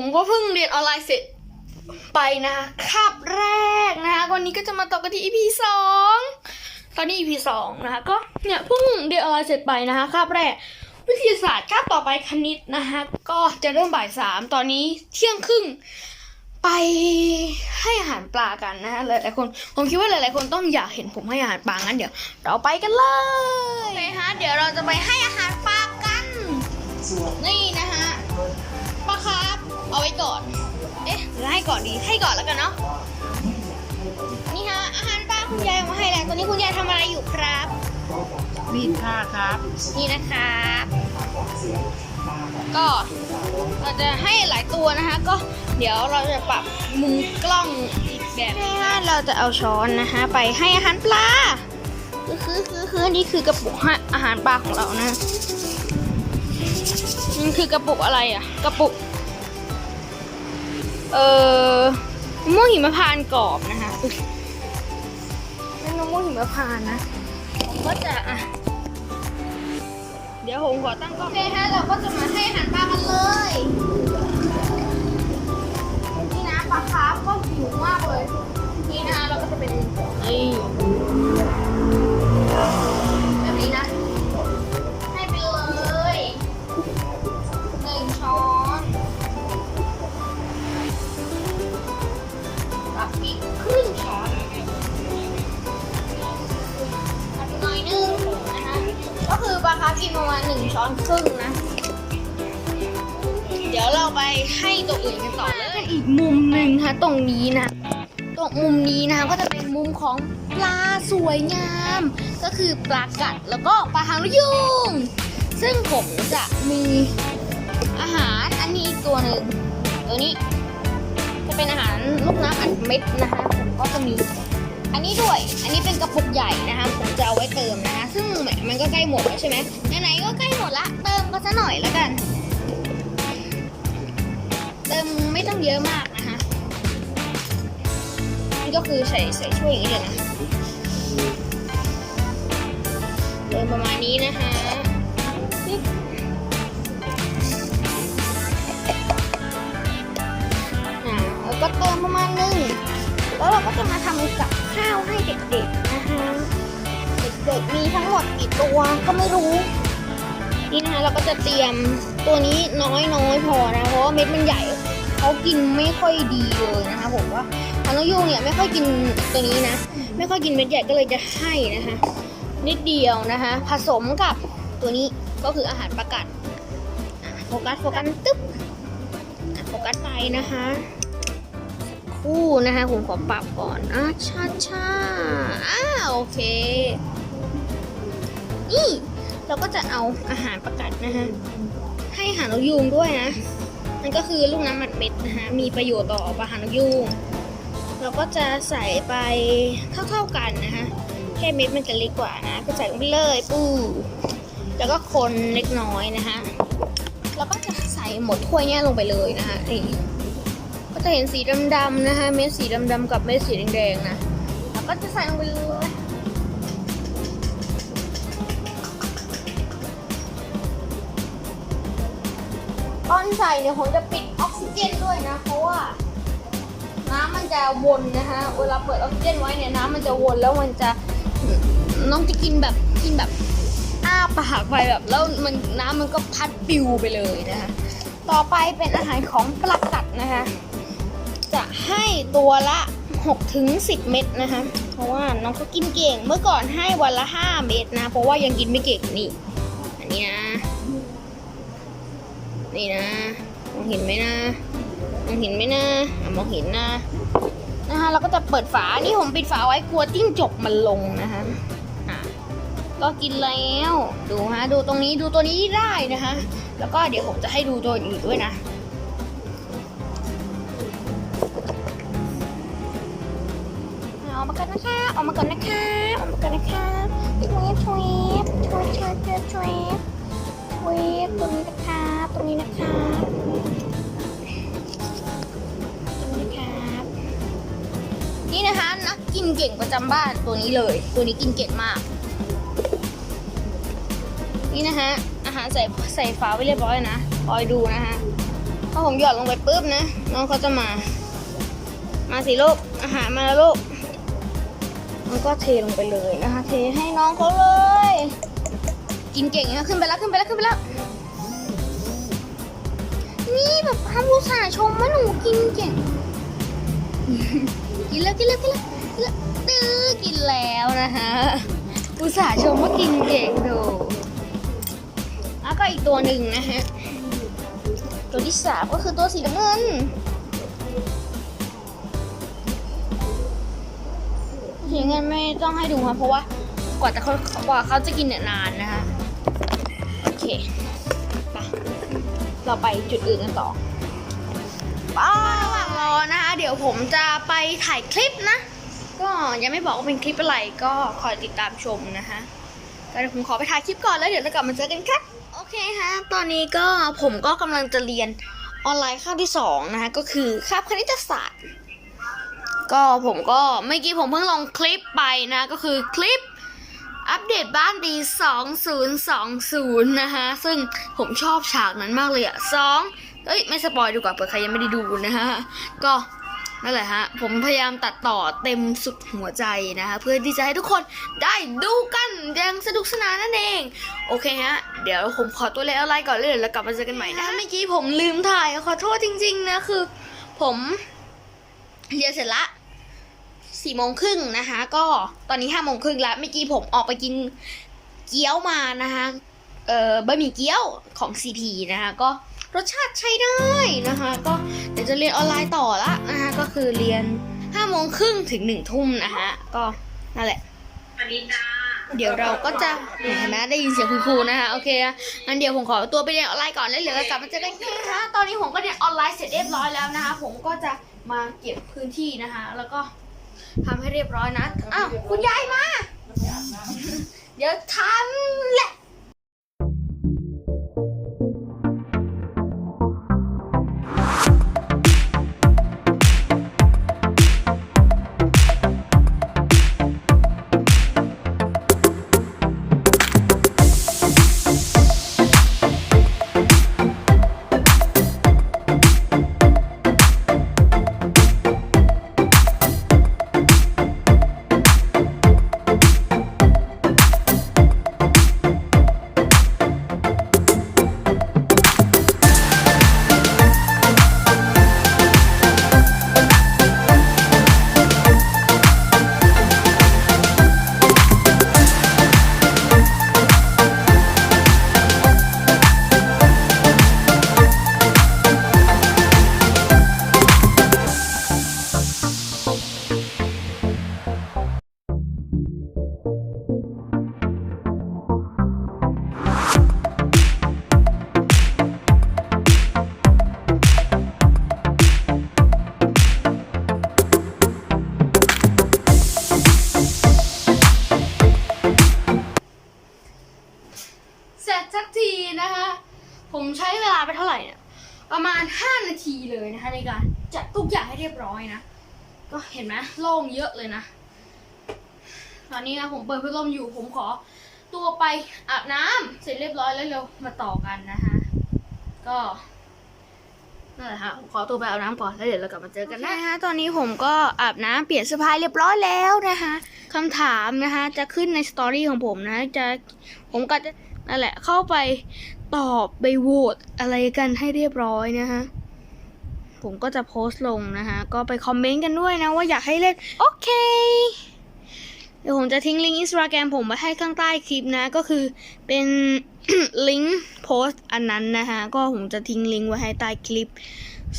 ผมก็เพิ่งเรียนออนไลน์เสร็จไปนะคะคาบแรกนะคะวันนี้ก็จะมาต่อกันที่ EP สองตอนนี้ EP สองนะคะก็เนี่ยเพิ่งเรียนออนไลน์เสร็จไปนะคะคาบแรก วิทยาศาสตร์คาบต่อไปคณิตนะคะก็จะเริ่มบ่ายสามตอนนี้เที่ยงครึ่งไปให้อาหารปลากันนะฮะหลายๆคน ผมคิดว่าหลายๆคนต้องอยากเห็นผมให้อาหารปลางั้นเดี๋ยว เราไปกันเลยไปฮะเดี๋ยวเราจะไปให้อาหารปลากันนี่นะฮะปลาครับ เอาไว้ก่อน เอ๊ะหรือให้ก่อนดี ให้ก่อนแล้วกันเนาะ นี่ฮะ อาหารปลาคุณยายเอามาให้แล้ว ตอนนี้คุณยายทำอะไรอยู่ครับรีดผ้าครับ นี่นะครับ ก็เราจะให้หลายตัวนะคะ ก็เดี๋ยวเราจะปรับมุมกล้องอีกแบบนี้นะเราจะเอาช้อนนะคะ ไปให้อาหารปลา คือคือคือคือนี่คือกระปุกให้อาหารปลาของเรานะมันคือกระปุกอะไรอะ กระปุก เอ่อมะม่วงหิมพานต์กรอบนะคะอุ๊ยเป็นมะม่วงหิมพานต์นะ ผมก็จะอะ เดี๋ยวผมขอตั้งกล้องโอเคฮะเราก็จะมาให้อาหารปลากันเลย นี่นะปลาคาร์ฟก็หิวมากเลย นี่นะคะเราก็จะเป็นนี่แไปให้ตัวอื่นกันต่อเลยอีกมุมหนึ่งนะคะตรงนี้นะ ตรงมุมนี้นะคะก็จะเป็นมุมของปลาสวยงาม ก็คือปลากัดแล้วก็ปลาหางนกยูงซึ่งผมจะมีอาหารอันนี้อีกตัวหนึ่งตัวนี้ จะเป็นอาหารลูกน้ำอัดเม็ดนะคะผมก็จะมีอันนี้ด้วย อันนี้เป็นกระปุกใหญ่นะคะ ผมจะเอาไว้เติมนะคะ ซึ่งแหมมันก็ใกล้หมดแล้วใช่ไหมไหนๆก็ใกล้หมดละ เติมก็ซะหน่อยแล้วกัน เติมไม่ต้องเยอะมากนะคะนี่ก็คือใส่ใส่ช่วยอย่างนี้เลยนะเติมประมาณนี้นะคะก็เติมประมาณนึง แล้วเราก็จะมาทำกับข้าวให้เด็กๆนะคะเด็กๆมีทั้งหมดกี่ตัวก็ไม่รู้นี่นะคะเราก็จะเตรียมตัวนี้น้อยๆพอนะเพราะว่าเม็ดมันใหญ่ เขากินไม่ค่อยดีเลยนะคะผมว่าฮานกยูงเนี่ยไม่ค่อยกินตัวนี้นะ ไม่ค่อยกินเม็ดใหญ่ก็เลยจะให้นะคะ นิดเดียวนะคะ ผสมกับตัวนี้ก็คืออาหารประกัดโฟกัสโฟกัสตึ๊บโฟกัสไปนะคะคู่นะคะผมขอปรับก่อนอะชาชาอ่าโอเค นี่ เราก็จะเอาอาหารประกัดนะคะให้อาหารนกยูงด้วยนะ นั่นก็คือลูกน้ำหมัดเม็ดนะคะมีประโยชน์ต่อปลาหางนกยูงเราก็จะใส่ไปเท่าๆกันนะคะแค่เม็ดมันจะเล็กกว่านะ ก็ใส่ลงไปเลยปูแล้วก็คนเล็กน้อยนะคะแล้วก็จะใส่หมดถ้วยเนี้ยลงไปเลยนะคะนี่ก็จะเห็นสีดำๆนะคะ เม็ดสีดำๆกับเม็ดสีแดงๆนะแล้วก็จะใส่ลงไปเลย ใส่เนี่ยผมจะปิดออกซิเจนด้วยนะ เพราะว่า น้ำมันจะวนนะคะเวลาเปิดออกซิเจนไว้เนี่ยน้ำมันจะวนแล้วมันจะน้องจะกินแบบกินแบบอ้าปากไปแบบแล้วมันน้ำมันก็พัดปิวไปเลยนะคะต่อไปเป็นอาหารของปลากัดนะคะ จะให้ตัวละ6ถึง10 เม็ดนะคะ เพราะว่าน้องเขากินเก่งเมื่อก่อนให้วันละ 5 เม็ดนะ เพราะว่ายังกินไม่เก่งนี่ อันนี้นะ นี่นะ มองเห็นไหมนะ มองเห็นไหมนะอะมองเห็นนะ นะคะเราก็จะเปิดฝา นี่ผมปิดฝาไว้กลัวจิ้งจกมันลงนะคะก็กินแล้ว ดูฮะ ดูตรงนี้ดูตัวนี้ได้นะคะ แล้วก็เดี๋ยวผมจะให้ดูตัวอื่นด้วยนะเอามากันนะคะเอามาก่อนนะคะเอามาก่อนนะคะทวีทวีทวีตทวีตทวีทวีตทวีตต รงนี้นะคะตรงนี้นะคะตรงนี้ครับนี่นะคะนักกินเก่งประจำบ้านตัวนี้เลย ตัวนี้กินเก่งมาก นี่นะคะอาหารใส่ใส่ฝาไว้เรียบร้อยนะคอยดูนะคะพอผมหยอดลงไปปุ๊บนะ น้องเขาจะมา มาสิลูกอาหารมาแล้วลูกมันก็เทลงไปเลยนะคะ เทให้น้องเขาเลย กินเก่งนะขึ้นไปแล้วขึ้นไปแล้วขึ้นไปแล้ว นี่แบบพาผู้สาห์ชมว่าหนูกินเก่ง กินแล้วกินแล้วกินแล้วกินแล้วตื้อกินแล้วนะคะอุตส่าห์ชมว่ากินเก่งดู แล้วก็อีกตัวหนึ่งนะฮะ ตัวที่สามก็คือตัวสีน้ำเงินสีน้ำเงินไม่ต้องให้ดูค่ะเพราะว่ากว่าจะเขากว่าเขาจะกินเนี่ยนานนะคะ โอเค เราไปจุดอื่นกันต่อป้าระหว่างรอนะคะ เดี๋ยวผมจะไปถ่ายคลิปนะ ก็ยังไม่บอกว่าเป็นคลิปอะไรก็คอยติดตามชมนะคะก็เดี๋ยวผมขอไปถ่ายคลิปก่อนแล้วเดี๋ยวเรากลับมาเจอกันครับโอเคฮะตอนนี้ก็ผมก็กำลังจะเรียนออนไลน์คาบที่สองนะคะก็คือคาบคณิตศาสตร์ ก็ผมก็เมื่อกี้ผมเพิ่งลงคลิปไปนะก็คือคลิป อัปเดตบ้านปี 2020 นะคะซึ่งผมชอบฉากนั้นมากเลยอะสองเอ้ย ไม่สปอยดีกว่าเผื่อใครยังไม่ได้ดูนะคะก็นั่นแหละฮะ ผมพยายามตัดต่อเต็มสุดหัวใจนะคะ เพื่อที่จะให้ทุกคนได้ดูกันอย่างสนุกสนานนั่นเอง โอเคฮะ เดี๋ยวผมขอตัวเลขอะไรก่อนเลยแล้วกลับมาเจอกันใหม่นะ เมื่อกี้ผมลืมถ่ายขอโทษจริง ๆ นะ คือ ผมเรียนเสร็จละ สี่โมงครึ่งนะคะ ก็ตอนนี้ห้าโมงครึ่งละเมื่อกี้ผมออกไปกินเกี๊ยวมานะคะเอ่อบะหมี่เกี๊ยวของ CP นะคะก็รสชาติใช้ได้นะคะ ก็เดี๋ยวจะเรียนออนไลน์ต่อละนะคะก็คือเรียนห้าโมงครึ่งถึงหนึ่งทุ่มนะคะก็นั่นแหละสวัสดีจ้าเดี๋ยวเราก็จะเห็นไหมได้ยินเสียงคุณครูนะคะโอเคอะงั้นเดี๋ยวผมขอตัวไปเรียนออนไลน์ก่อนแล้วเดี๋ยวเรากลับมาเจอกันนะคะตอนนี้ผมก็เรียนออนไลน์เสร็จเรียบร้อยแล้วนะคะ ผมก็จะมาเก็บพื้นที่นะคะ แล้วก็ ทำให้เรียบร้อยนะ อ้าว คุณยายมา เดี๋ยวทำแหละ ก็เห็นไหมโล่งเยอะเลยนะ ตอนนี้นะผมเปิดพัดลมอยู่ผมขอตัวไปอาบน้ำเสร็จเรียบร้อยแล้วเร็วมาต่อกันนะคะก็นั่นแหละฮะผมขอตัวไปอาบน้ำก่อนแล้วเดี๋ยวเรากลับมาเจอกันนะฮะตอนนี้ผมก็อาบน้ำเปลี่ยนเสื้อผ้าเรียบร้อยแล้วนะคะคำถามนะคะจะขึ้นในสตอรี่ของผมนะจะผมก็จะนั่นแหละเข้าไปตอบไปโหวตอะไรกันให้เรียบร้อยนะคะ ผมก็จะโพสต์ลงนะคะ ก็ไปคอมเมนต์กันด้วยนะว่าอยากให้เล่น โอเค เดี๋ยวผมจะทิ้งลิงก์อินสตาแกรมผมไว้ให้ข้างใต้คลิปนะ ก็คือเป็น ลิงก์โพสต์อันนั้นนะคะก็ผมจะทิ้งลิงก์ไว้ให้ใต้คลิป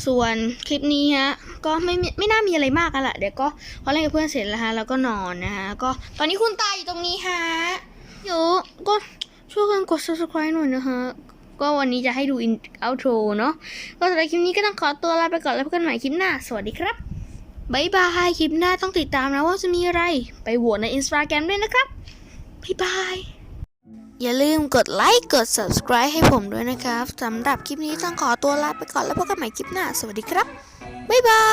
ส่วนคลิปนี้ฮะก็ไม่ไม่น่ามีอะไรมากกันละเดี๋ยวก็พอเล่นกับเพื่อนเสร็จแล้วฮะแล้วก็นอนนะคะก็ตอนนี้คุณตาอยู่ตรงนี้ฮะเดี๋ยวก็ช่วยกันกด subscribe หน่อยนะคะ ก็วันนี้จะให้ดู in outro เนาะก็สำหรับคลิปนี้ก็ต้องขอตัวลาไปก่อนแล้วพบกันใหม่คลิปหน้า สวัสดีครับบายบายคลิปหน้าต้องติดตามนะว่าจะมีอะไร ไปโหวตใน Instagram ด้วยนะครับบายบายอย่าลืมกดไลค์กด subscribe ให้ผมด้วยนะครับสำหรับคลิปนี้ต้องขอตัวลาไปก่อนแล้วพบกันใหม่คลิปหน้า สวัสดีครับบ๊ายบาย